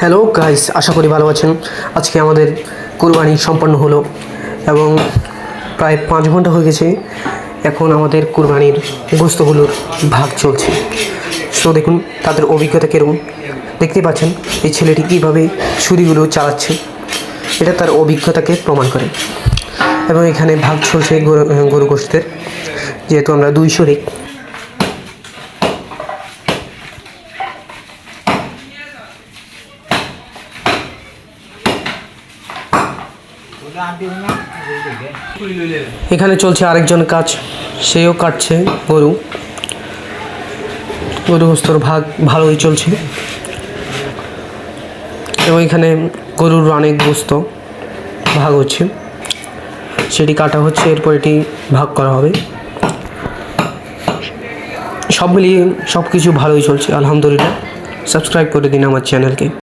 Hello guys আশা করি ভালো আছেন। আজকে আমাদের কুরবানি সম্পন্ন হলো এবং প্রায় পাঁচ ঘণ্টা হয়ে গেছে। এখন আমাদের কুরবানির গোস্তগুলোর ভাগ চলছে। সো দেখুন, তাদের অভিজ্ঞতা কীরকম? দেখতে পাচ্ছেন, এই ছেলেটি কীভাবে ছুরিগুলো চালাচ্ছে। এটা তার অভিজ্ঞতাকে প্রমাণ করে। এবং এখানে ভাগ চলছে গরু গোষ্ঠের যেহেতু আমরা দুই শরিক এখানে চলছে আরেকজন কাজ, সেও কাটছে গরু। গরু গোস্তর ভাগ ভালোই চলছে। এবং এখানে গরুর অনেক গোস্ত ভাগ হচ্ছে। সেটি কাটা হচ্ছে, এরপর এটি ভাগ করা হবে। সব মিলিয়ে সব কিছু ভালোই চলছে, আলহামদুলিল্লাহ। সাবস্ক্রাইব করে দিন আমার চ্যানেলকে।